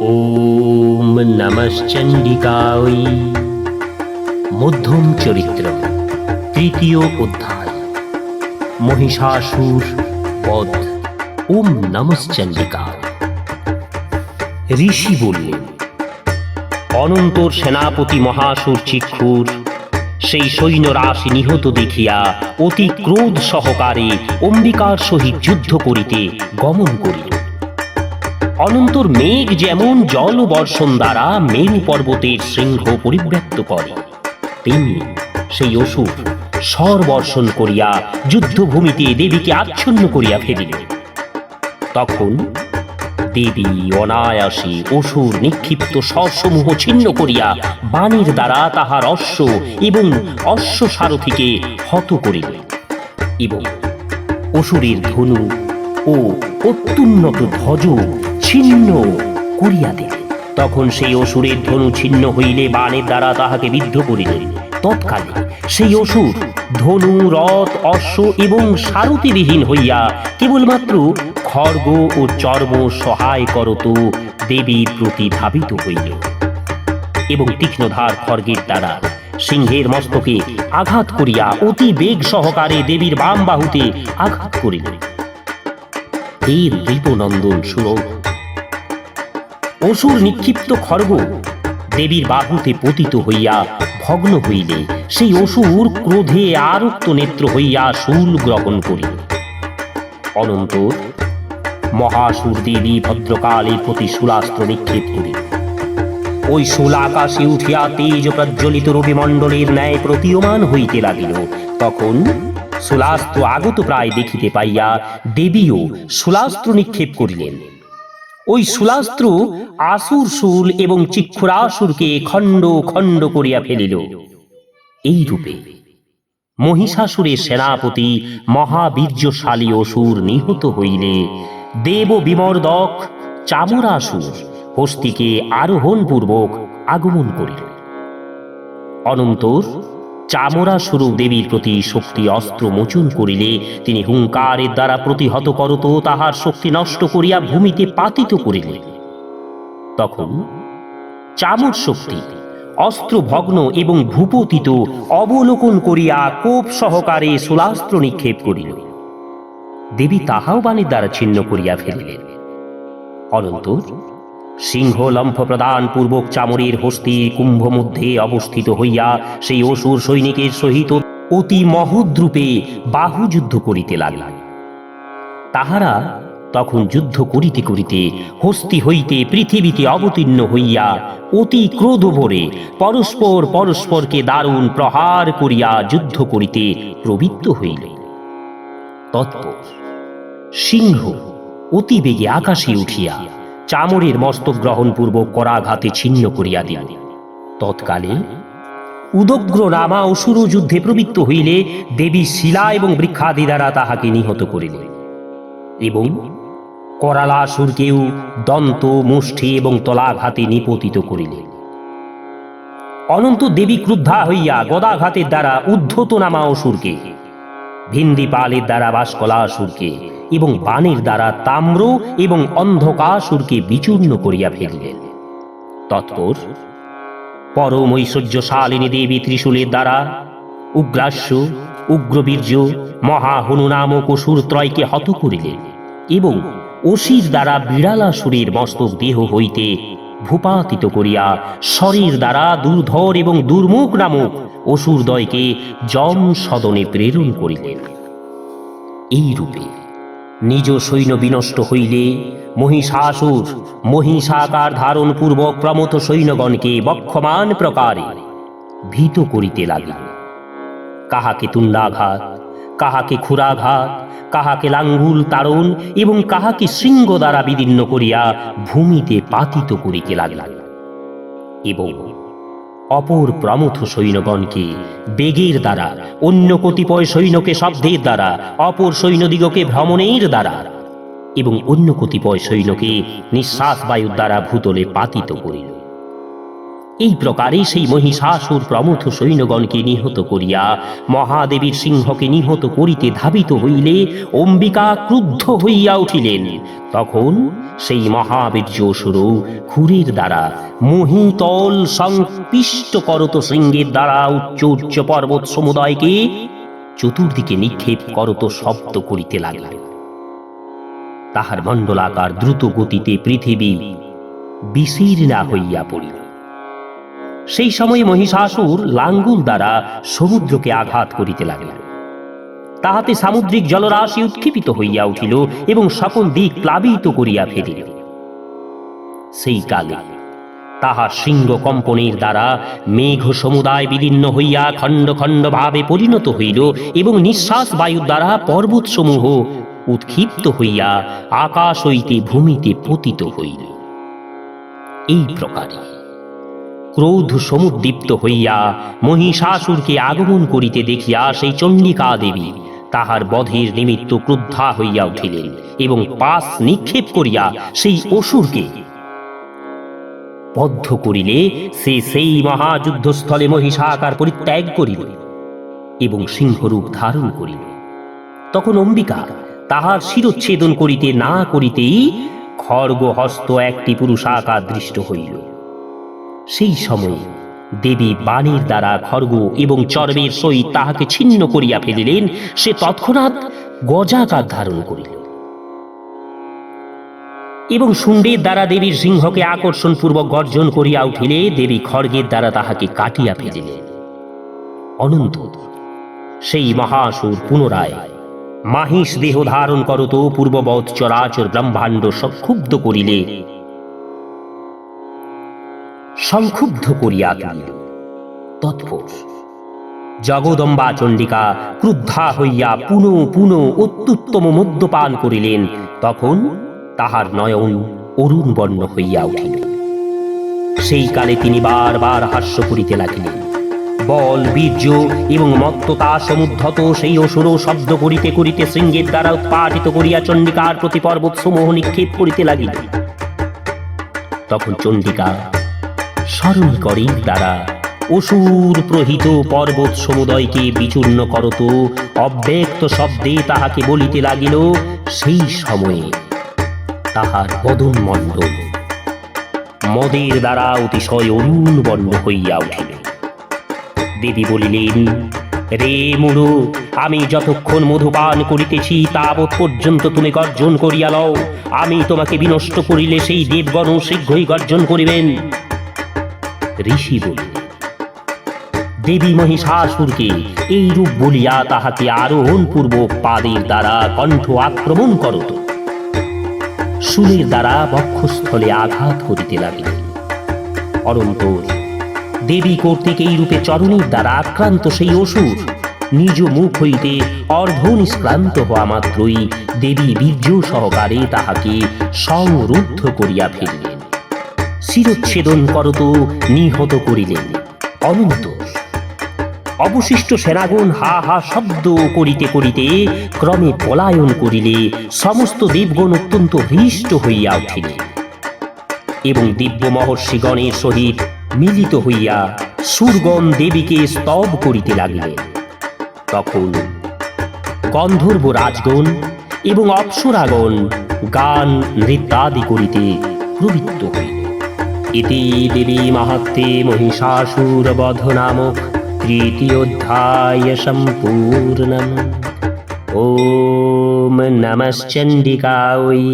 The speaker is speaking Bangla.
ওম নমশ্চণ্ডিকায় মধ্যম চরিত্র তৃতীয় অধ্যায় মহিষাসুর বধ ওম নমশ্চণ্ডিকা ঋষি বললেন অনন্তর সেনাপতি মহাসুর চিক্ষুর সেই সৈন্য রাশি নিহত দেখিয়া অতি ক্রোধ সহকারে অম্বিকার সহিত যুদ্ধ করিতে গমন করিল। অনন্তর মেঘ যেমন জল বর্ষণ দ্বারা মেরু পর্বতের শৃঙ্গ পরিব্যক্ত করে, তেমনি সেই অসুর স্বর বর্ষণ করিয়া যুদ্ধভূমিতে দেবীকে আচ্ছন্ন করিয়া ফেলিল। তখন দেবী অনায়াসে অসুর নিক্ষিপ্ত স্বসমূহ ছিন্ন করিয়া বাণীর দ্বারা তাহার অশ্ব এবং অশ্ব সারথীকে হত করিল এবং অসুরের ধনু ও অত্যুন্নত ধ্বজ ছিন্ন করিয়া দিল। তখন সেই অসুরের ধনু ছিন্ন হইলে বাণের দ্বারা তাহাকে বিদ্ধ করিলেন তৎকালে সেই অসুর ধনু, রথ, অশ্ব এবং সারথীবিহীন হইয়া কেবলমাত্র খড়গ ও চর্ম সহায় করত দেবীর প্রতি ধাবিত হইল। এবং তীক্ষ্ণধার খর্গের দ্বারা সিংহের মস্তকে আঘাত করিয়া অতি বেগ সহকারে দেবীর বাম বাহুতে আঘাত করিল এর দীপনন্দন সুরভ অসুর নিক্ষিপ্ত খর্গ। দেবীর বাহুতে পতিত হইয়া ভগ্ন হইলে, সেই অসুর ক্রোধে আরক্ত নেত্র হইয়া শূল গ্রহণ করিল। অনন্তর মহাসুর দেবী ভদ্রকালের প্রতি শূলাস্ত্র নিক্ষেপ করিল। ওই শূল আকাশে উঠিয়া তেজ প্রজ্বলিত রবিমণ্ডলের ন্যায় প্রতীয়মান হইতে লাগিল। তখন শূলাস্ত্র আগত প্রায় দেখিতে পাইয়া দেবীও শূলাস্ত্র নিক্ষেপ করিলেন। ওই শূলাস্ত্র আসুর শূল এবং চিক্ষুরাসুরকে খণ্ড খণ্ড করিয়া ফেলিল। এই রূপে মহিষাসুরের সেনাপতি মহাবীর্যশালী অসুর নিহত হইলে দেব বিমর্দক চামরাসুর হস্তিকে আরোহণ পূর্বক আগমন করিল অনন্তর চামরা স্বরূপ দেবীর প্রতি শক্তি অস্ত্র মোচন করিলে তিনি হুঙ্কারের দ্বারা প্রতিহত করত তাহার শক্তি নষ্ট করিয়া ভূমিতে পাতিত করিলেন তখন চামর শক্তি, অস্ত্র ভগ্ন এবং ভূপতিত অবলোকন করিয়া কোপ সহকারে শূলাস্ত্র নিক্ষেপ করিল। দেবী তাহাও বাণীর দ্বারা ছিন্ন করিয়া ফেলিলেন। অনন্তর সিংহ লম্ফ প্রদান পূর্বক চামরের হস্তি কুম্ভ মধ্যে অবস্থিত হইয়া সেই অসুর সৈনিকের সহিত অতি মহদ্রূপে বাহুযুদ্ধ করিতে লাগিল। তাহারা তখন যুদ্ধ করিতে করিতে হস্তি হইতে পৃথিবীতে অবতীর্ণ হইয়া অতি ক্রোধ ভরে পরস্পর পরস্পরকে দারুণ প্রহার করিয়া যুদ্ধ করিতে প্রবৃত্ত হইল। তৎপর সিংহ অতি বেগে আকাশে উঠিয়া চামরের মস্তক গ্রহণ পূর্বক করাঘাতে ছিন্ন করিয়া দিল। তৎকালে উদগ্র রামা অসুর যুদ্ধে প্রবৃত্ত হইলে দেবী শিলা এবং বৃক্ষাদি দ্বারা তাহাকে নিহত করিলেন এবং করালাসুরকেও দন্ত মুষ্টি এবং তলাঘাতে নিপতিত করিলেন। অনন্ত দেবী ক্রুদ্ধা হইয়া গদাঘাতের দ্বারা উদ্ধত নামা অসুরকে ভিন্দি পালের দ্বারা বাসকলাসুরকে এবং বাণের দ্বারা তাম্র এবং অন্ধকাসুরকে বিচূর্ণ করিয়া ফেলিলেন। তৎপর পরম ঐশ্বর্যশালিনী দেবী ত্রিশূলের দ্বারা উগ্রাস্য, উগ্রবীর্য, মহাহনু নামক অসুর ত্রয়কে হত করিলেন এবং অসির দ্বারা বিড়ালাসুরের মস্তক দেহ হইতে ভূপাতিত করিয়া শরীর দ্বারা দুর্ধর এবং দুর্মুখ নামক অসুরদয়কে যম সদনে প্রেরণ করিলেন। এই রূপে নিজ সৈন্য বিনষ্ট হইলে মহিষাসুর মহিষাকার ধারণ পূর্বক প্রমথ সৈন্যগণকে বক্ষমান প্রকারে ভীত করিতে লাগিল কাহাকে তুণ্ডাঘাত কাহাকে খুরাঘাত কাহাকে লাঙ্গুল তারণ এবং কাহাকে শৃঙ্গ দ্বারা বিদীর্ণ করিয়া ভূমিতে পাতিত করিতে লাগিল। এবং অপর প্রমথ সৈন্যগণকে বেগের দ্বারা, অন্য কতিপয় সৈন্যকে শব্দের দ্বারা, অপর সৈন্যদিগকে ভ্রমণের দ্বারা এবং অন্য কতিপয় সৈন্যকে নিঃশ্বাস বায়ুর দ্বারা ভূতলে পাতিত করিল। এই প্রকারে সেই মহিষাসুর প্রমথ সৈন্যগণকে নিহত করিয়া মহাদেবীর সিংহকে নিহত করিতে ধাবিত হইলে অম্বিকা ক্রুদ্ধ হইয়া উঠিলেন। তখন সেই মহাবীর্য অসুর খুরের দ্বারা মহিতল সংপিষ্ট করত শৃঙ্গের দ্বারা উচ্চ উচ্চ পর্বত সমুদয়কে চতুর্দিকে নিক্ষেপ করত শব্দ করিতে লাগিল। তাহার মণ্ডলাকার দ্রুত গতিতে পৃথিবী বিশীর্ণা হইয়া পড়িল। সেই সময় মহিষাসুর লাঙ্গুল দ্বারা সমুদ্রকে আঘাত করিতে লাগিল তাহাতে সামুদ্রিক জলরাশি উৎক্ষিপিত হইয়া উঠিল এবং সকল দিক প্লাবিত করিয়া ফেলিল। সেই কালে তাহার সিংহ কম্পনের দ্বারা মেঘ সমুদায় বিদীর্ণ হইয়া খণ্ড খণ্ড ভাবে পরিণত হইল এবং নিঃশ্বাস বায়ুর দ্বারা পর্বতসমূহ উৎক্ষিপ্ত হইয়া আকাশ হইতে ভূমিতে পতিত হইল। এই প্রকারে ক্রোধ সমুদ্দীপ্ত হইয়া মহিষাসুরকে আগমন করিতে দেখিয়া সেই চণ্ডিকা দেবী তাহার বধের নিমিত্ত ক্রুদ্ধা হইয়া উঠিলেন এবং পাশ নিক্ষেপ করিয়া সেই অসুরকে বদ্ধ করিলে সে সেই মহাযুদ্ধস্থলে মহিষাকার পরিত্যাগ করিল এবং সিংহরূপ ধারণ করিল। তখন অম্বিকা তাহার শিরচ্ছেদন করিতে না করিতেই খড়গহস্ত একটি পুরুষাকার দৃষ্ট হইল। সেই সময়ে দেবী বাণীর দ্বারা খর্গ এবং চর্মের সহিত তাহাকে ছিন্ন করিয়া ফেলিলেন, সে তৎক্ষণাৎ গজাকার ধারণ করিল। এবং শুণ্ডের দ্বারা দেবীর সিংহকে আকর্ষণপূর্বক গর্জন করিয়া উঠিলে, দেবী খড়গের দ্বারা তাহাকে কাটিয়া ফেলিলেন। অনন্ত সেই মহাসুর পুনরায় মাহিষ দেহ ধারণ করত, পূর্ববৎ চরাচর ব্রহ্মাণ্ড সংক্ষুব্ধ করিলে সংক্ষুব্ধ করিয়া তুলিল। তৎপর। জগদম্বা চণ্ডিকা ক্রুদ্ধা হইয়া পুনঃ পুন অত্যুত্তম মদ্যপান করিলেন, তখন তাহার নয়ন অরুণ বর্ণ হইয়া উঠিল। সেই কালে তিনি বারবার হাস্য করিতে লাগিলেন। বল, বীর্য এবং মত্ততা সমুদ্ধত সেই অসুর শব্দ করিতে করিতে শৃঙ্গের দ্বারা উৎপাটিত করিয়া চণ্ডিকার প্রতি পর্বত সমূহ নিক্ষেপ করিতে লাগিল তখন চণ্ডিকা স্মরণ করেন দ্বারা অসুর প্রহিত পর্বত সমুদয়কে বিচূর্ণ করত, অব্যক্ত শব্দে তাহাকে বলিতে লাগিল, সেই সময়ে তাহার বদন মণ্ডল মদের দ্বারা অতিশয় অরুণ বর্ণ হইয়া উঠিল। দেবী বলিলেন, রে মুরু আমি যতক্ষণ মধুপান করিতেছি, তাবৎ পর্যন্ত তুমি গর্জন করিয়া লও। আমি তোমাকে বিনষ্ট করিলে সেই দেবগণ শীঘ্রই গর্জন করিবেন। ঋষি বলিলেন দেবী মহিষাসুরকে এই রূপ বলিয়া তাহাকে আরোহণ পূর্বক পাদের দ্বারা কণ্ঠ আক্রমণ করত শুলের দ্বারা বক্ষস্থলে আঘাত করিতে লাগিলেন অনন্তর দেবী কর্তৃক এই রূপে চরণের দ্বারা আক্রান্ত সেই অসুর নিজ মুখ হইতে অর্ধ নিষ্ক্রান্ত হওয়া মাত্রই দেবী বীর্য সহকারে তাহাকে সংরুদ্ধ করিয়া ফেলিলেন। শিরচ্ছেদন করত নিহত করিলেন। অনন্তর অবশিষ্ট সেনাগণ হা হা শব্দ করিতে করিতে ক্রমে পলায়ন করিলে সমস্ত দেবগণ অত্যন্ত হৃষ্ট হইয়া উঠিলেন। এবং দিব্য মহর্ষিগণের সহিত মিলিত হইয়া সুরগণ দেবীকে স্তব করিতে লাগিলেন। তখন গন্ধর্ব রাজগণ এবং অপ্সরাগণ গান নৃত্যাদি করিতে প্রবৃত্ত হইল ইতি দেবী মাহাত্মে মহিষাসুর বধ নামক তৃতীয়োধ্যায় সম্পূর্ণম ওম নমশ্চণ্ডিকায়